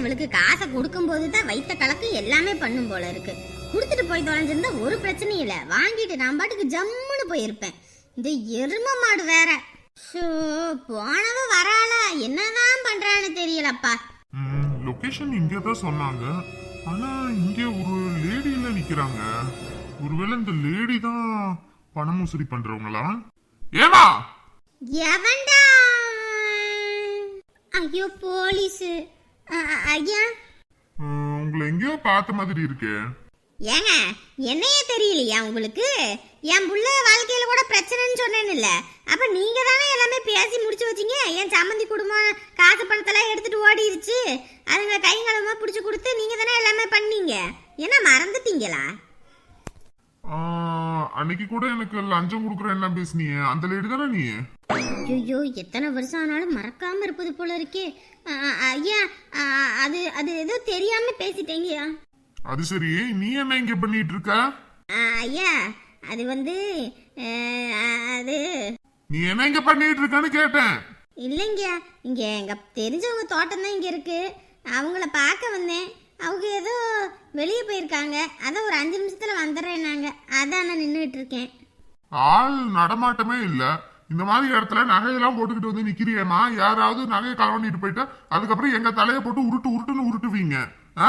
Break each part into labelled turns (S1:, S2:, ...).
S1: இவளுக்கு காசை கொடுக்கும்போது தான் வைத்த கலக்கு எல்லாமே பண்ணும் போல இருக்கு. கொடுத்துட்டு போய் தொலைஞ்சிருந்தா ஒரு பிரச்சனையும் இல்லை. வாங்கிட்டு நான் பாட்டுக்கு ஜம்முன்னு போயிருப்பேன். இந்த எரும மாடு வேற. ஷோ போனவ வராளா. என்னதான் பண்றான்னு தெரியலப்பா.
S2: லொகேஷன் இங்கே தான் சொன்னாங்க. ஆனா இங்க ஒரு லேடியில நிக்கிறாங்க. ஒருவேளை இந்த லேடி தான் பண மோசடி பண்றவங்களா? ஏமா!
S1: எவன்டா? ஐயோ போலீஸ். ஐயா?
S2: உங்களை எங்கேயோ பார்த்த மாதிரி இருக்கே.
S1: ஏங்க என்னையே தெரியலையா உங்களுக்கு? என் புள்ள வாழ்க்கையில கூட பிரச்சனைன்னு சொன்னேன்னு இல்ல. அப்ப நீங்க தானே எல்லாமே பேசி முடிச்சு வச்சீங்க? என் சம்மந்தி குடும்பம் காசு பணத்தெல்லாம் எடுத்துட்டு ஓடிருச்சு. அதுங்க கைங்களமா பிடிச்சு கொடுத்து நீங்க தானே எல்லாமே பண்ணீங்க. என்ன மறந்துட்டீங்களா?
S2: அன்னைக்கு கூட எனக்கு லஞ்சம் கொடுக்குறேன் என்ன பேசுனீங்க அந்த லேடி தானே நீ?
S1: ஐயோ எத்தனை வருஷம் ஆனாலும் மறக்காம இருப்பது போல இருக்கே. ஐயா அது அது ஏதோ தெரியாம பேசிட்டேங்கய்யா
S2: அது சரி நீ என்ன இங்க பண்ணிட்டு இருக்க
S1: ஐயா அது வந்து அது
S2: நீ என்ன இங்க பண்ணிட்டு இருக்கன்னு கேட்டேன்.
S1: இல்லைங்க இங்க எங்க தெரிஞ்சவங்க தோட்டம் தான் இங்க இருக்கு. அவங்கள பார்க்க வந்தேன். அவங்க ஏதோ வெளியே போயிருக்காங்க. அதான் ஒரு அஞ்சு நிமிஷத்துல வந்துடுறேன்னாங்க. அதான் நான் நின்றுட்டு இருக்கேன்.
S2: ஆள் நடமாட்டமே இல்ல. இந்த மாதிரி இடத்துல நகையெல்லாம் போட்டுக்கிட்டு வந்து நிக்கிறியேமா யாராவது நகையை கலவண்டிட்டு போயிட்டா அதுக்கப்புறம் எங்க தலையை போட்டு உருட்டு உருட்டுன்னு உருட்டுவீங்க. ஆ?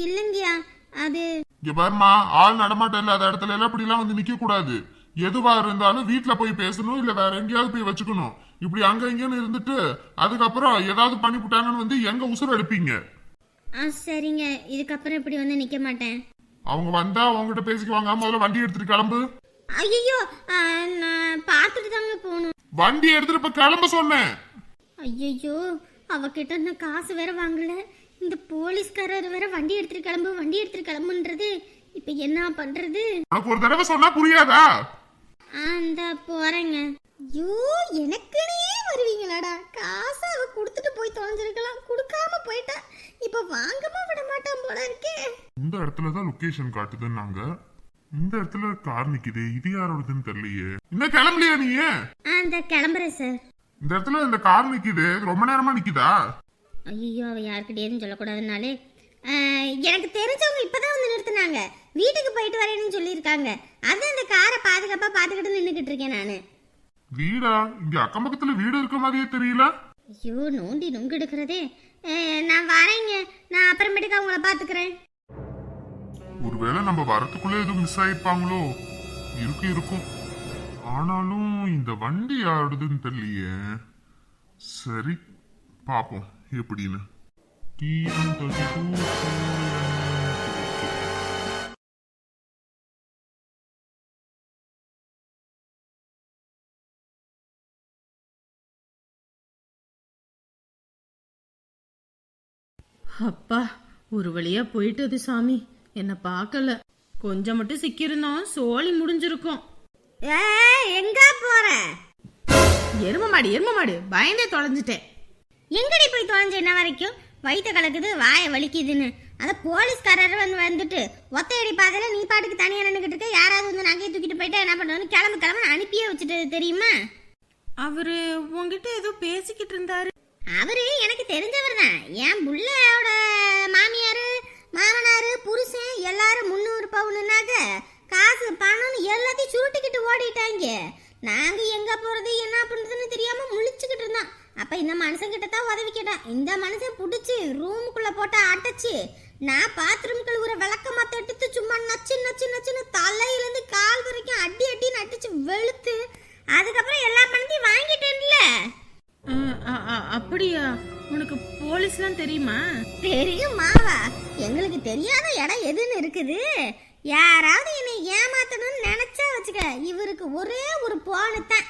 S1: இல்லைங்கய்யா. அது
S2: இங்க பாருமா ஆள் நடமாட்டம் இல்லாத இடத்துல எல்லாம் இப்படி எல்லாம் வந்து நிக்க கூடாது எதுவா இருந்தாலும் வீட்ல போய் பேசணும் இல்ல வேற எங்கேயாவது போய் வச்சுக்கணும். இப்படி அங்க இங்கன்னு இருந்துட்டு அதுக்கப்புறம் ஏதாவது பண்ணிவிட்டாங்கன்னு வந்து எங்க உசுர எடுப்பீங்க
S1: ஆ சரிங்க. இதுக்கப்புறம் இப்படி வந்து நிக்க மாட்டேன்.
S2: அவங்க வந்தா அவங்ககிட்ட பேசிக்குவாங்க. முதல்ல வண்டி எடுத்துட்டு கிளம்பு.
S1: ஐயோ நான் பார்த்துட்டு தாங்க போகணும்.
S2: வண்டி எடுத்துட்டு இப்ப கிளம்ப சொன்னேன்.
S1: ஐயோ அவகிட்ட நான் காசு வேற வாங்கல. இந்த போலீஸ்காரர் வேற வண்டி எடுத்துட்டு கிளம்பு வண்டி எடுத்துட்டு கிளம்புன்றது. இப்ப என்ன பண்றது?
S2: உனக்கு ஒரு தடவை சொன்னா புரியாதா?
S1: அந்த போறேங்க. ஐயோ எனக்குனே வருவீங்களாடா. காசை அவ கொடுத்துட்டு போய் தொலைஞ்சிருக்கலாம். கொடுக்காம போயிட்டா. இப்ப வாங்காம விட மாட்டான் போல இருக்கே.
S2: இந்த இடத்துல தான் லொகேஷன் காட்டுதுன்னாங்க. இந்த இடத்துல கார் நிக்குது. இது யாரோடதுன்னு தெரியலையே. இன்னும் கிளம்பலையா நீ
S1: அந்த கிளம்புறேன் சார்
S2: இந்த இடத்துல இந்த கார் நிக்குது. ரொம்ப நேரமா நிக்குதா?
S1: ஐயோ அவ யாருக்கிட்டேன்னு சொல்லக்கூடாதுனாலே. எனக்கு தெரிஞ்சவங்க இப்பதான் வந்து நிறுத்துனாங்க. வீட்டுக்கு போயிட்டு வரேன்னு சொல்லியிருக்காங்க. அதான் அந்த காரை பாதுகாப்பா பாத்துக்கிட்டு நின்றுக்கிட்டு இருக்கேன் நான்.
S2: வீடா? இங்க அக்கம் பக்கத்துல வீடு இருக்க மாதிரியே தெரியல.
S1: ஐயோ நோண்டி நொங்கு எடுக்கிறதே. நான் வரேங்க. நான் அப்புறமேட்டுக்கு அவங்கள பாத்துக்கிறேன்
S2: ஒருவேளை நம்ம வரத்துக்குள்ள எதுவும் மிஸ் ஆயிருப்பாங்களோ? இருக்கு இருக்கும் ஆனாலும் இந்த வண்டி யாருதுன்னு தெரியலையே. சரி பாப்போம் எப்படின்னு. டிஎன் தேர்ட்டி டூ
S3: அப்பா ஒரு வழியா போயிட்டது சாமி. என்ன பார்க்கல. கொஞ்சம் மட்டும் சிக்கியிருந்தோம் சோழி முடிஞ்சிருக்கும்.
S1: எங்க போற?
S3: எரும மாடு எரும மாடு பயந்தே தொலைஞ்சிட்டேன்.
S1: எங்கடி போய் தொலைஞ்ச என்ன வரைக்கும்? வயித்த கலக்குது வாய வலிக்குதுன்னு. அத போலீஸ்காரர் வந்து வந்துட்டு ஒத்தையடி பாதையில நீ பாட்டுக்கு தனியா நின்னுகிட்டு இருக்க யாராவது வந்து நகையை தூக்கிட்டு போயிட்டா என்ன பண்ணுவாங்க கிளம்பு கிளம்பு அனுப்பியே வச்சுட்டு தெரியுமா?
S3: அவரு உங்ககிட்ட ஏதோ பேசிக்கிட்டு இருந்தாரு.
S1: அவரு எனக்கு தெரிஞ்சவர் தான் என் புள்ளையோட மாமியாரு மாமனாரு பவுனுனாக்க காசு பணம் எல்லாத்தையும் சுருட்டிக்கிட்டு ஓடிட்டாங்க. நாங்க எங்க போறது என்ன பண்றதுன்னு தெரியாம முழிச்சுக்கிட்டு இருந்தோம். அப்ப இந்த மனுஷன் கிட்ட தான் உதவி கேட்டேன் இந்த மனுஷன் புடிச்சு ரூமுக்குள்ள போட்டு அடைச்சு நான் பாத்ரூம் கழுவுற விளக்க மத்த எடுத்து சும்மா நச்சு நச்சு நச்சுன்னு தலையில இருந்து கால் வரைக்கும் அடி அடி நட்டுச்சு வெளுத்து. அதுக்கப்புறம் எல்லா பணத்தையும் வாங்கிட்டேன்ல.
S3: அப்படியா? உனக்கு போலீஸ்லாம் தெரியுமா?
S1: தெரியும் மாவா எங்களுக்கு தெரியாத இடம் எதுன்னு இருக்குது. யாராவது என்னை ஏமாத்தணும்னு நினைச்சா வச்சுக்க. இவருக்கு ஒரே ஒரு போனு தான்.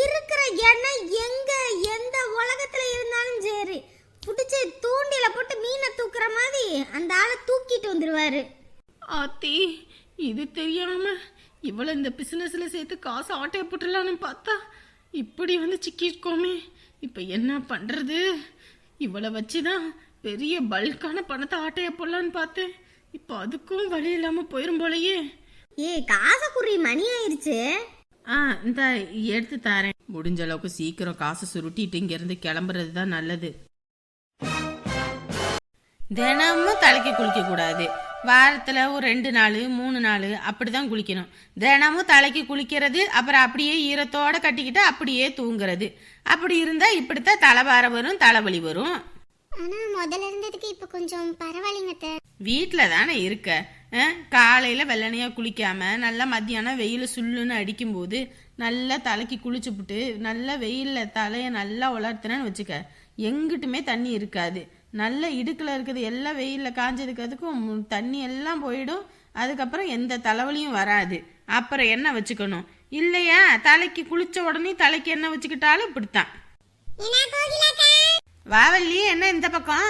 S1: இருக்கிற எண்ணம் எங்க எந்த உலகத்துல இருந்தாலும் சரி. புடிச்சு தூண்டில போட்டு மீனை தூக்குற மாதிரி அந்த ஆளை தூக்கிட்டு வந்துருவாரு.
S3: ஆத்தி இது தெரியாம இவள இந்த பிசினஸ்ல சேர்த்து காசு ஆட்டைய போட்டுடலான்னு பார்த்தா இப்படி வந்து சிக்கிருக்கோமே இப்ப என்ன பண்றது? இவளை வச்சுதான் பெரிய பல்கான பணத்தை ஆட்டைய போடலான்னு பார்த்தேன். இப்போ அதுக்கும் வழி இல்லாம போயிரும் போலயே.
S1: ஏய் காசை குறி மணி ஆயிருச்சு.
S3: ஆ இந்த எடுத்து தரேன். முடிஞ்ச அளவுக்கு சீக்கிரம் காசு சுருட்டிட்டு இங்க இருந்து கிளம்புறது தான் நல்லது. தினமும் தலைக்கு குளிக்க கூடாது. வாரத்துல ஒரு ரெண்டு நாள் மூணு நாள் அப்படிதான் குளிக்கணும். தினமும் தலைக்கு குளிக்கிறது அப்புறம் அப்படியே ஈரத்தோட கட்டிக்கிட்டு அப்படியே தூங்குறது. அப்படி இருந்தா இப்படித்தான் தலைவார வரும் தலைவலி வரும்.
S1: ஆனா முதல்ல இருந்ததுக்கு இப்ப கொஞ்சம் பரவாயில்லைங்க.
S3: வீட்டில் தானே இருக்க? காலையில வெள்ளனையா குளிக்காம நல்லா மத்தியானம் வெயில் சுள்ளுன்னு அடிக்கும்போது நல்லா தலைக்கு குளிச்சுப்புட்டு நல்லா வெயில்ல தலையை நல்லா உலர்த்தினு வச்சுக்க எங்கிட்டுமே தண்ணி இருக்காது. நல்ல இடுக்கில் இருக்கிறது எல்லாம் வெயிலில் காஞ்சதுக்கிறதுக்கும் மு- தண்ணி எல்லாம் போயிடும். அதுக்கப்புறம் எந்த தலைவலியும் வராது. அப்புறம் எண்ணெய் வச்சுக்கணும்? இல்லையா? தலைக்கு குளிச்ச உடனே தலைக்கு எண்ணெய் வச்சுக்கிட்டாலும் இப்படித்தான்.
S1: என்ன
S3: வாவல்லி என்ன இந்த பக்கம்?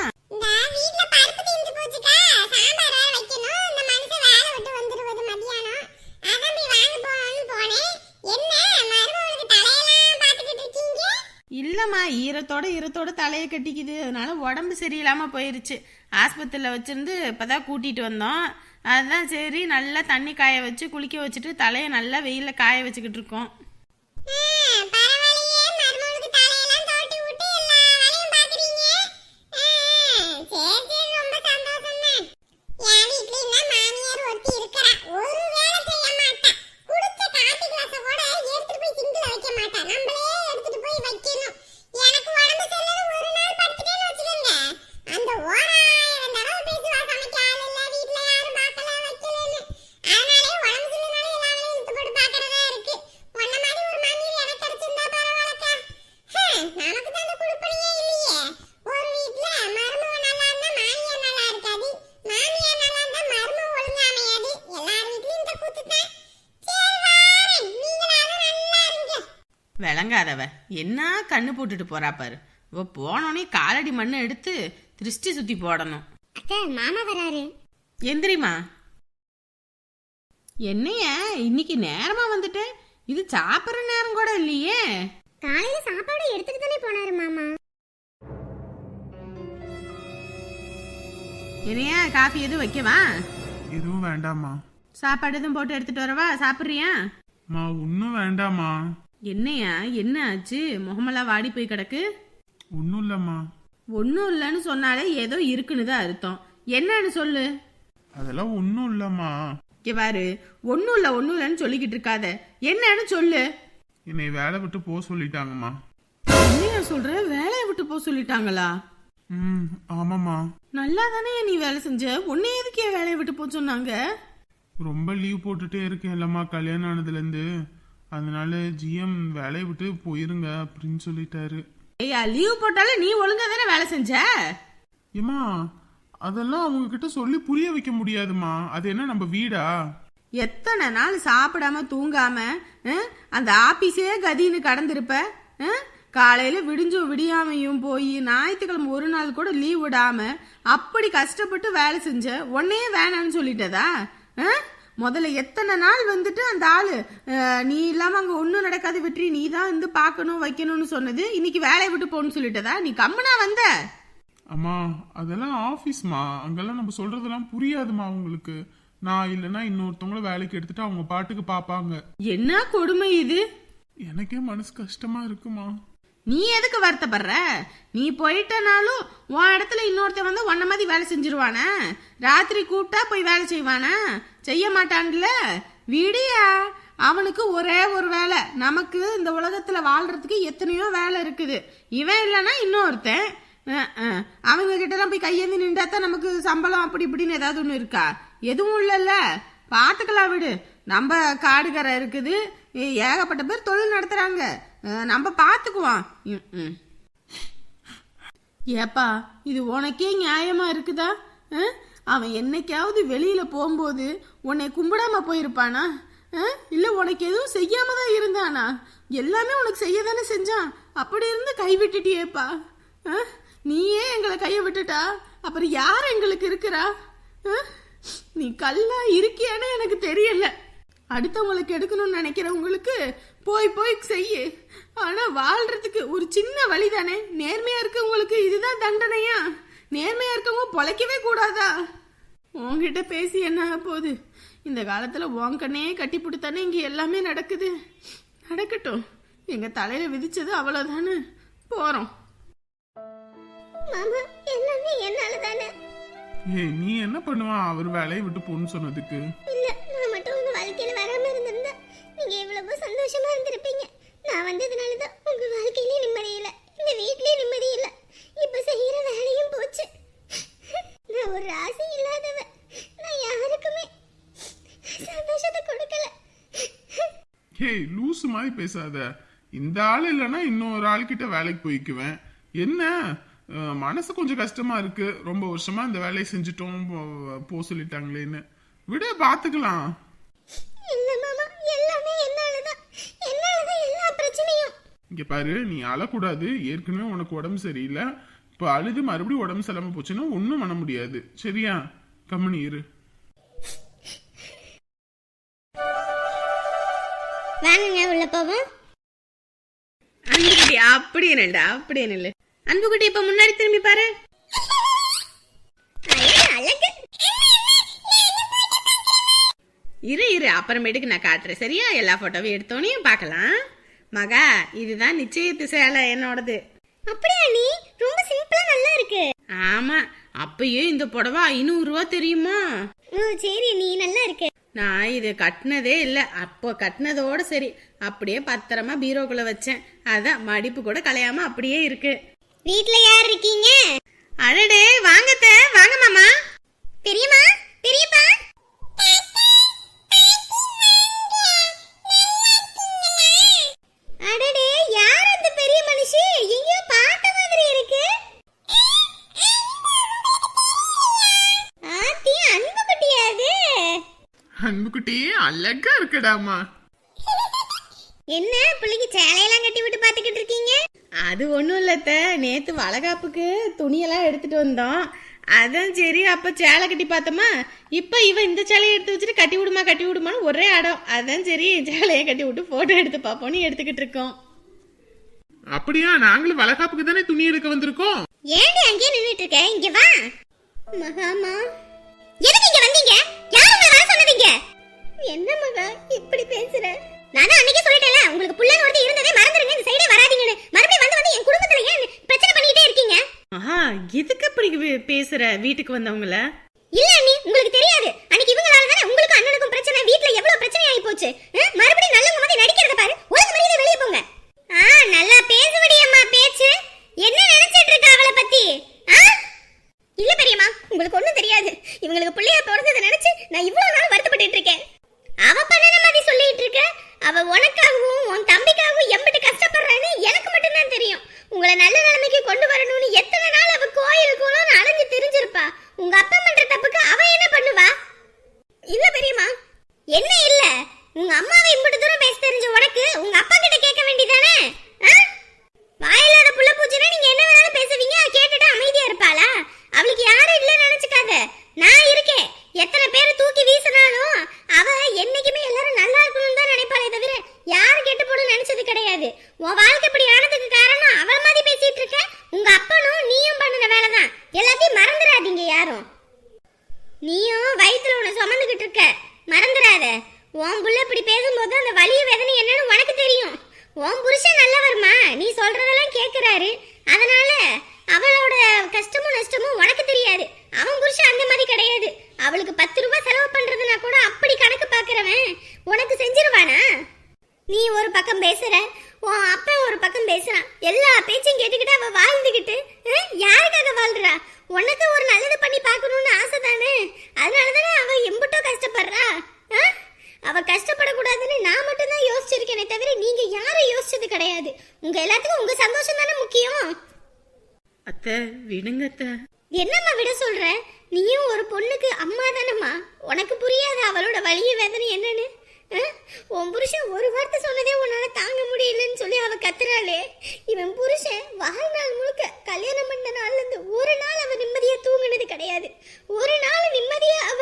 S3: இல்லம்மா ஈரத்தோட ஈரத்தோட தலையை கட்டிக்குது. அதனால உடம்பு சரியில்லாம போயிருச்சு. ஆஸ்பத்திரியில் வச்சிருந்து இப்பதான் கூட்டிட்டு வந்தோம். அதுதான் சரி நல்லா தண்ணி காய வச்சு குளிக்க வச்சுட்டு தலையை நல்லா வெயில்ல காய வச்சுக்கிட்டு இருக்கோம்
S1: ஆ, பரவாயில்லையே மருமகளுக்கு தலையெல்லாம் தோட்டி விட்டு எல்லா வேலையும் பார்க்குறீங்க ஆ, சரி சரி ரொம்ப சந்தோஷம் தான் என் வீட்ல இன்னும் மாமியார் ஒருத்தி இருக்கிறா ஒரு வேலை செய்ய மாட்டா குடிச்ச காபி கிளாஸ கூட எடுத்துட்டு போய் சிங்கில வைக்க மாட்டா நம்மளே எடுத்துட்டு போய் வைக்கணும் எனக்கு உடம்பு சரியில்லை ஒரு நாள் படுத்துட்டேன்னு வச்சுக்கோங்க அந்த ஓராயிரம் தடவை பேசுவா சமைக்க ஆள் இல்ல வீட்ல யாரும் பார்க்கல வைக்கலன்னு அதனாலே உடம்பு சரியில்லைனாலும் எல்லா வேலையும் இழுத்து போட்டு பார்க்கறதா இருக்கு உன்ன மாதிரி ஒரு மாமியார் எனக்கு கிடைச்சிருந்தா பரவாயில்லக்கா ஹம், நமக்கு தான் அந்த குடுப்பனையே இல்லையே ஒரு வீட்ல மருமக நல்லா இருந்தா மாமியார் நல்லா இருக்காது மாமியார் நல்லா இருந்தா மருமக ஒழுங்கா அமையாது எல்லார் வீட்லயும் இந்த கூத்து தான் சரி வாரேன் நீங்களாவது நல்லா இருங்க
S3: விளங்காதவ. என்ன கண்ணு போட்டுட்டு போறா பாரு. இவ போனோடனே காலடி மண்ணை எடுத்து திருஷ்டி சுத்தி போடணும்.
S1: மாமா வராரு.
S3: எந்திரிமா என்னைய இன்னைக்கு நேரமா வந்துட்ட? இது சாப்பிட்ற நேரம் கூட இல்லையே.
S1: காலையில சாப்பாடு எடுத்துட்டு தானே போனாரு மாமா.
S3: என்னையா காஃபி எதுவும் வைக்கவா?
S4: எதுவும் வேண்டாம்மா.
S3: சாப்பாடு எதுவும் போட்டு எடுத்துட்டு வரவா? சாப்பிட்றியா?
S4: மா ஒன்றும் வேண்டாம்மா.
S3: என்னையா? என்ன ஆச்சு? முகமெல்லாம் வாடி போய் கிடக்கு?
S4: ஒன்றும் இல்லைம்மா.
S3: ஒன்றும் இல்லைன்னு சொன்னாலே ஏதோ இருக்குன்னு தான் அர்த்தம். என்னன்னு சொல்லு.
S4: அதெல்லாம் ஒன்றும் இல்லைம்மா.
S3: இங்க பாரு. ஒன்றும் இல்லை ஒன்றும் இல்லைன்னு சொல்லிக்கிட்டு இருக்காத. என்னன்னு சொல்லு.
S4: என்னை வேலை விட்டு போக சொல்லிட்டாங்கம்மா.
S3: என்னையா சொல்ற? வேலையை விட்டு போக சொல்லிட்டாங்களா?
S4: ம் ஆமாம்மா.
S3: நல்லா தானே நீ வேலை செஞ்ச? உன்னை எதுக்கு ஏன் வேலையை விட்டு போக சொன்னாங்க?
S4: ரொம்ப லீவ் போட்டுட்டே இருக்கேன் இல்லைம்மா கல்யாணம் ஆனதுலேருந்து. அதனால ஜிஎம் வேலையை விட்டு போயிருங்க அப்படின்னு சொல்லிட்டாரு.
S3: ஐயா லீவ் போட்டாலும் நீ ஒழுங்கா தானே வேலை செஞ்ச?
S4: ஏம்மா அதெல்லாம் அவங்க கிட்ட சொல்லி புரிய வைக்க முடியாதும்மா. அது என்ன நம்ம வீடா?
S3: எத்தனை நாள் சாப்பிடாம தூங்காம அந்த ஆபீஸே கதின்னு கடந்திருப்ப? காலையில விடிஞ்சும் விடியாமையும் போய் ஞாயிற்றுக்கிழமை ஒரு நாள் கூட லீவ் விடாம அப்படி கஷ்டப்பட்டு வேலை செஞ்ச உன்னையே வேணான்னு சொல்லிட்டதா? அஹ்? முதல்ல எத்தனை நாள் வந்துட்டு அந்த ஆளு நீ இல்லாம அங்க ஒன்றும் நடக்காது வெற்றி நீ தான் வந்து பார்க்கணும் வைக்கணும்னு சொன்னது. இன்னைக்கு வேலையை விட்டு போன்னு சொல்லிட்டதா? நீ கம்முனா வந்த.
S4: அம்மா அதெல்லாம் ஆஃபீஸ்மா அங்கெல்லாம் நம்ம சொல்றதெல்லாம் புரியாதுமா அவங்களுக்கு நான் இல்லைன்னா இன்னொருத்தவங்கள வேலைக்கு எடுத்துட்டு அவங்க பாட்டுக்கு பார்ப்பாங்க.
S3: என்ன கொடுமை இது?
S4: எனக்கே மனசு கஷ்டமா இருக்குமா?
S3: நீ எதுக்கு வருத்தப்படுற? நீ போயிட்டனாலும் உன் இடத்துல இன்னொருத்தன் வந்து உன்ன மாதிரி வேலை செஞ்சிருவானா? ராத்திரி கூப்பிட்டா போய் வேலை செய்வானா? செய்ய மாட்டான்ல? விடியா. அவனுக்கு ஒரே ஒரு வேலை. நமக்கு இந்த உலகத்துல வாழ்றதுக்கு எத்தனையோ வேலை இருக்குது. இவன் இல்லைன்னா இன்னொருத்தன். அவங்க கிட்டலாம் போய் கையேந்தி நின்றா தான் நமக்கு சம்பளம் அப்படி இப்படின்னு ஏதாவது ஒன்று இருக்கா? எதுவும் இல்லைல்ல. பார்த்துக்கலாம் விடு. நம்ம காடுகரை இருக்குது. ஏகப்பட்ட பேர் தொழில் நடத்துறாங்க. நம்ம பார்த்துக்குவோம் ம், ஏப்பா இது உனக்கே நியாயமா இருக்குதா? அவன் என்னைக்காவது வெளியில போகும்போது உன்னை கும்பிடாம போயிருப்பானா? அஹ்? இல்ல உனக்கு எதுவும் செய்யாம தான் இருந்தானா? எல்லாமே உனக்கு செய்ய தானே செஞ்சான். அப்படி இருந்து கை விட்டுட்டியேப்பா நீயே எங்களை கையை விட்டுட்டா? அப்புறம் யார் எங்களுக்கு இருக்கிறா? நீ கல்லா இருக்கியான்னு எனக்கு தெரியல. அடுத்தவங்களுக்கு எடுக்கணும்னு நினைக்கிறவங்களுக்கு போய் போய் செய்யு. ஆனா வாழ்றதுக்கு ஒரு சின்ன வழி தானே. நேர்மையா இருக்கவங்களுக்கு இதுதான் தண்டனையா? நேர்மையா இருக்கவங்க பொழைக்கவே கூடாதா? உன்கிட்ட பேசி என்ன ஆக போகுது? இந்த காலத்துல உன் கண்ணே கட்டி பிடித்தானே இங்க எல்லாமே நடக்குது. நடக்கட்டும். எங்க தலையில விதிச்சது அவ்வளவுதானே. போறோம்.
S1: மாமா எல்லாமே என்னால தானே?
S4: ஏய் நீ என்ன பண்ணுவா? அவர் வேலையை விட்டு போன்னு சொன்னதுக்கு.
S1: இல்ல நான் மட்டும் உங்க வாழ்க்கையில வராம இருந்திருந்தா நீங்க எவ்வளவோ சந்தோஷமா இருந்திருப்பீங்க. நான் வந்ததுனால தான் உங்க வாழ்க்கையிலே நிம்மதி இல்லை. இந்த வீட்லயும் நிம்மதி இல்லை. இப்ப செய்யற வேலையும் போச்சு. நான் ஒரு ராசி இல்லாதவ. நான் யாருக்குமே சந்தோஷத்தை கொடுக்கல.
S4: ஏய் லூசு மாதிரி பேசாத. இந்த ஆள் இல்லைன்னா இன்னொரு ஆள் கிட்ட வேலைக்கு போய்க்குவேன். என்ன? மனசு கொஞ்சம் கஷ்டமா இருக்கு. ரொம்ப வருஷமா இந்த வேலையை செஞ்சுட்டோம் போ- போ சொல்லிட்டாங்களேன்னு. விட பாத்துக்கலாம்
S1: இல்ல மாமா எல்லாமே என்னாலதான் என்னாலதான் எல்லா பிரச்சனையும்
S4: இங்க பாரு நீ அழக்கூடாது. ஏற்கனவே உனக்கு உடம்பு சரியில்லை. இப்போ அழுது மறுபடியும் உடம்பு சரியில்லாம போச்சுன்னா ஒன்றும் பண்ண முடியாது. சரியா? கம்மனி இரு.
S1: வாங்குங்க உள்ள போவோம்.
S3: அன்புக்குட்டி அப்படியே நில்லு அப்படியே நில்லு. அன்புக்குட்டி இப்ப முன்னாடி திரும்பி பாரு. இரு இரு அப்புறமேட்டுக்கு நான் காட்டுறேன். சரியா? எல்லா போட்டோவையும் எடுத்தோனையும் பார்க்கலாம். மகா இதுதான் நிச்சயத்து சேலை என்னோடது.
S1: அப்படியா நீ? ரொம்ப சிம்பிளா நல்லா இருக்கு.
S3: ஆமா அப்பயே இந்த புடவை ஐநூறு ரூபா தெரியுமா?
S1: ஓ சரி நீ நல்லா இருக்கு.
S3: நான் இது கட்டினதே இல்லை அப்போ கட்டினதோட சரி. அப்படியே பத்திரமா பீரோக்குள்ள வச்சேன். அதான் மடிப்பு கூட கலையாம அப்படியே இருக்கு.
S1: வீட்ல யார் இருக்கீங்க?
S3: அடடே வாங்கத்த வாங்க மாமா.
S1: பெரியம்மா பெரியப்பா அடடே யார் அந்த பெரிய மனுஷி எங்கேயோ பார்த்த மாதிரி இருக்கு ஆத்தி அன்பு குட்டியாது
S4: அன்புக்குட்டி அழகா இருக்குடாமா.
S1: என்ன பிள்ளைக்கு சேலையெல்லாம் கட்டி விட்டு பாத்துக்கிட்டு இருக்கீங்க?
S3: அது ஒன்றும் இல்லத்த நேத்து வளகாப்புக்கு துணியெல்லாம் எடுத்துட்டு வந்தோம். அதான் சரி அப்ப சேலை கட்டி பார்த்தோமா? இப்ப இவ இந்த சேலையை எடுத்து வச்சுட்டு கட்டி விடுமா கட்டி விடுமான்னு ஒரே அடம். அதான் சரி சேலையை கட்டி விட்டு போட்டோ எடுத்து பார்ப்போம்னு எடுத்துக்கிட்டு இருக்கோம்.
S4: அப்படியா? நாங்களும் வளகாப்புக்கு தானே துணி எடுக்க வந்திருக்கோம்.
S1: ஏன்டி அங்கேயே நின்னுட்டு இருக்க? இங்க வா. மகாமா. எதுக்கு இங்க வந்தீங்க? யார் உங்களை வர சொன்னதீங்க என்ன மகா இப்படி பேசுற? நானும் அன்னைக்கே சொல்லிட்டேன்ல உங்களுக்கு புள்ளன்னு ஒருத்தர் இருந்ததே மறந்துருங்க இந்த சைடே வராதீங்கன்னு. மறுபடியும் வந்து வந்து என் குடும்பத்துல ஏன் பிரச்சனை பண்ணிட்டே இருக்கீங்க?
S3: ஆஹா எதுக்கு அப்படி பேசுற வீட்டுக்கு வந்தவங்கள?
S1: இல்ல அண்ணி உங்களுக்கு தெரியாது. அன்னைக்கு இவங்களால தானே உங்களுக்கும் அண்ணனுக்கும் பிரச்சனை வீட்ல எவ்வளவு பிரச்சனை ஆகி போச்சு மறுபடியும் நல்லவங்க மாதிரி நடிக்கிறத பாரு ஒழுங்கு மரியாதை வெளியே போங்க ஆ நல்லா பேசுவடி அம்மா பேச்சு என்ன நினைச்சிட்டு இருக்க அவளை பத்தி ஆ இல்ல பெரியம்மா உங்களுக்கு ஒண்ணும் தெரியாது இவங்களுக்கு பிள்ளையா பிறந்ததை நினைச்சு நான் இவ்வளவு நாள் வருத்தப்பட்டு இருக்கேன் அவ பண்ணன மாதிரி சொல்லிட்டு இருக்க அவ உனக்காகவும் உன் தம்பிக்காகவும் எம்பிட்டு கஷ்டப்படுறான்னு எனக்கு மட்டும்தான் தெரியும் உங்களை நல்ல நிலைமைக்கு கொண்டு வரணும்னு எத்தனை நாள் அவ கோயில் குளம்னு அலைஞ்சு தெரிஞ்சிருப்பா உங்க அப்பா பண்ற தப்புக்கு அவ என்ன பண்ணுவா இல்ல பெரியம்மா என்ன இல்ல உங்க அம்மாவை இம்புட்டு தூரம் பேச தெரிஞ்ச உனக்கு உங்க அப்பா கிட்ட கேட்க வேண்டியதானே வாயில்லாத புள்ள பூச்சினா நீங்க என்ன வேணாலும் பேசுவீங்க கேட்டுட்டு அமைதியா இருப்பாளா அவளுக்கு யாரும் இல்லைன்னு நினைச்சுக்காத நான் இருக்கேன் எத்தனை பேர் தூக்கி வீசினாலும் அவ என்னைக்குமே எல்லாரும் நல்லா இருக்கணும்னு தான் நினைப்பாளே தவிர யாரும் கெட்டு போகணும்னு நினைச்சது கிடையாது உன் வாழ்க்கை இப்படி ஆனதுக்கு காரணம் அவள் மாதிரி பேசிட்டு இருக்க உங்க அப்பனும் நீயும் பண்ணுன வேலை தான் எல்லாத்தையும் மறந்துடாதீங்க யாரும் நீயும் வயித்துல உன்னை சுமந்துகிட்டு இருக்க மறந்துடாத உன் புள்ள இப்படி பேசும்போது வலிய வேதனை என்னன்னு உனக்கு தெரியும். உன் புருஷன் நல்லவர்மா நீ சொல்றதெல்லாம் கேட்குறாரு அதனால அவளோட கஷ்டமும் நஷ்டமும் உனக்கு தெரியாது அவன் புருஷன் அந்த மாதிரி கிடையாது அவளுக்கு பத்து ரூபாய் செலவு பண்றதுனா கூட அப்படி கணக்கு பாக்குறவன் உனக்கு செஞ்சிருவானா நீ ஒரு பக்கம் பேசுற உன் அப்பன் ஒரு பக்கம் பேசுறான் எல்லா பேச்சையும் கேட்டுக்கிட்டு அவ வாழ்ந்துகிட்டு அஹ், யாருக்காக வாழ்றா உனக்கு ஒரு நல்லது பண்ணி பார்க்கணும்னு ஆசை தானே அதனால தானே அவ எம்புட்டோ கஷ்டப்படுறா அஹ்? அவ கஷ்டப்படக்கூடாதுன்னு நான் மட்டும் தான் யோசிச்சிருக்கேனே தவிர நீங்க யோசிச்சது கிடையாது. உங்க எல்லாத்துக்கும் உங்க சந்தோஷம் தானே முக்கியம்?
S3: அத்தை விடுங்க அத்தை.
S1: என்னம்மா விட சொல்ற? நீயும் ஒரு பொண்ணுக்கு அம்மா தானம்மா. உனக்கு புரியாத அவளோட வலிய வேதனை என்னன்னு? உன் புருஷன் ஒரு வார்த்தை சொன்னதே உன்னால தாங்க முடியலன்னு சொல்லி அவ கத்துறாளே. இவன் புருஷன் வாழ்நாள் முழுக்க கல்யாணம் பண்ண நாள்ல இருந்து ஒரு நாள் அவ நிம்மதியா தூங்குனது கிடையாது. ஒரு நாள் நிம்மதியா அவ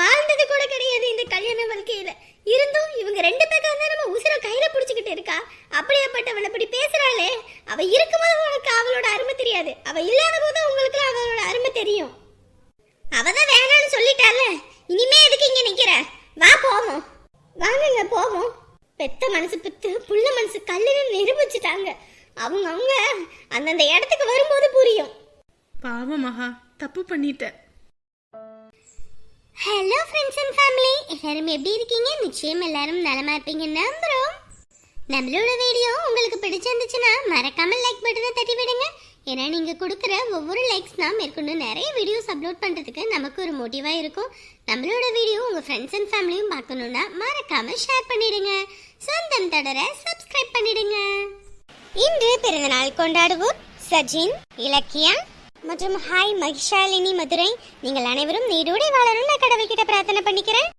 S1: வாழ்ந்தது கூட கிடையாது இந்த கல்யாண வாழ்க்கையில. இருந்தும் இவங்க ரெண்டு பேரும் தான் நம்ம உசுர கையில புடிச்சுக்கிட்டு இருக்கா? அப்படியாப்பட்டவளை இப்படி பேசுறாளே. அவ இருக்கும்போது உனக்கு அவளோட அருமை தெரியாது. அவ இல்லாத போது உங்களுக்கு அவளோட அருமை தெரியும். அவதான் வேணாம்னு சொல்லிட்டால. இனிமே எதுக்கு இங்க நிக்கிற? வா போவோம். வாங்குங்க போவோம். பெத்த மனசு பெத்து புள்ள மனசு கல்லுன்னு நிரூபிச்சுட்டாங்க. அவங்க அவங்க அந்தந்த இடத்துக்கு வரும்போது புரியும்.
S3: பாவம் மகா தப்பு பண்ணிட்டேன்.
S1: ஹலோ ஃப்ரெண்ட்ஸ் அண்ட் ஃபேமிலி எல்லாரும் எப்படி இருக்கீங்க? நிச்சயம் எல்லாரும் நலமா இருப்பீங்க நம்புறோம். நம்மளோட வீடியோ உங்களுக்கு பிடிச்சிருந்துச்சுன்னா மறக்காம லைக் பட்டனை தட்டி விடுங்க. ஏன்னா நீங்க கொடுக்குற ஒவ்வொரு லைக்ஸ் தான் மேற்கொண்டு நிறைய வீடியோஸ் அப்லோட் பண்றதுக்கு நமக்கு ஒரு மோட்டிவா இருக்கும். நம்மளோட வீடியோ உங்க ஃப்ரெண்ட்ஸ் அண்ட் ஃபேமிலியும் பார்க்கணும்னா மறக்காம ஷேர் பண்ணிடுங்க. சொந்தம் தொடர சப்ஸ்கிரைப் பண்ணிடுங்க. இன்று பிறந்தநாள் கொண்டாடுவோர் சஜின் இலக்கியா மற்றும் ஹாய் மகிஷாலினி மதுரை. நீங்கள் அனைவரும் நீடோடி வாழணும்னு நான் கடவுள்கிட்ட பிரார்த்தனை பண்ணிக்கிறேன்.